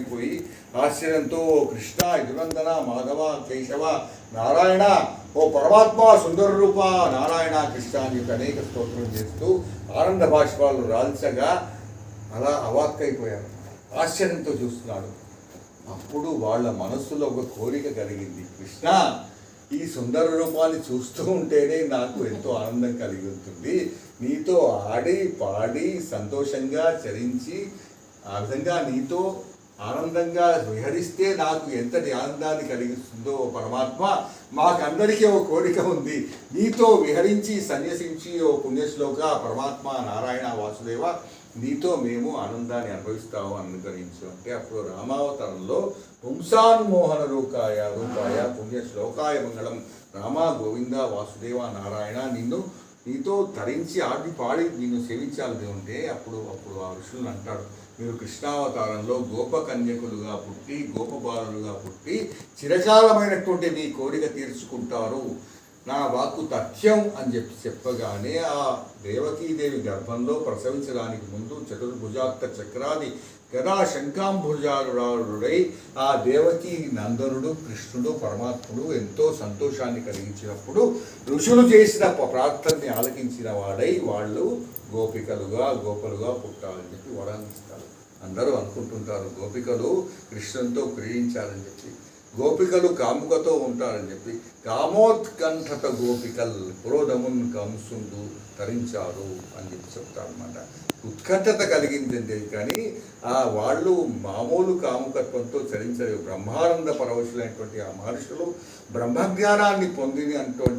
ఆశ్చర్యపోయి ఆశ్చర్యంతో "ఓ కృష్ణ యదునందన మాధవ కేశవ నారాయణ ఓ పరమాత్మ సుందర రూప నారాయణ కృష్ణ అని చెప్పి అనేక స్తోత్రం చేస్తూ ఆనంద భాష్పాలు రాల్చగా అలా అవాక్కైపోయారు. ఆశ్చర్యంతో చూస్తున్నాడు. అప్పుడు వాళ్ళ మనస్సులో ఒక కోరిక కలిగింది. కృష్ణ ఈ సుందర రూపాన్ని చూస్తూ ఉంటేనే నాకు ఎంతో ఆనందం కలిగి ఉంటుంది. నీతో ఆడి పాడి సంతోషంగా చరించి ఆ విధంగా నీతో ఆనందంగా విహరిస్తే నాకు ఎంతటి ఆనందాన్ని కలిగిస్తుందో పరమాత్మ మాకందరికీ ఓ కోరిక ఉంది. నీతో విహరించి సన్యసించి ఓ పుణ్యశ్లోక పరమాత్మ నారాయణ వాసుదేవ నీతో మేము ఆనందాన్ని అనుభవిస్తాము అనుగ్రహించు. అంటే అప్పుడు రామావతారంలో పుంసాన్మోహన రూపాయ రూపాయ పుణ్య శ్లోకాయ మంగళం. రామ గోవింద వాసుదేవ నారాయణ నిన్ను నీతో తరించి ఆడి పాడి నిన్ను సేవించాలని ఉంటే అప్పుడు అప్పుడు ఆ ఋషులను అంటాడు మీరు కృష్ణావతారంలో గోపకన్యకులుగా పుట్టి గోపబాలులుగా పుట్టి చిరకాలమైనటువంటి మీ కోరిక తీర్చుకుంటారు. నా వాక్కు తథ్యం అని చెప్పి చెప్పగానే ఆ దేవకీదేవి గర్భంలో ప్రసవించడానికి ముందు చతుర్భుజాత్త చక్రాది గదా శంఖాంభుజారుడై ఆ దేవకి నందనుడు కృష్ణుడు పరమాత్ముడు ఎంతో సంతోషాన్ని కలిగించినప్పుడు ఋషులు చేసిన ప్రార్థనని ఆలకించిన వాడై వాళ్ళు గోపికలుగా గోపలుగా పుట్టాలని చెప్పి వరాన్ని ఇస్తారు అందరూ అనుకుంటుంటారు గోపికలు కృష్ణునితో క్రీడించాలని చెప్పి. గోపికలు కాముకతో ఉంటారని చెప్పి కామోత్కంఠత గోపికల్ క్రోధమున్ కంసుండు తరించారు అని చెప్పి చెప్తారనమాట ఉత్కంఠత కలిగిందండి. కానీ ఆ వాళ్ళు మామూలు కాముకత్వంతో చరించలేవు. బ్రహ్మానంద పరవశులైనటువంటి ఆ మహర్షులు బ్రహ్మజ్ఞానాన్ని పొందినటువంటి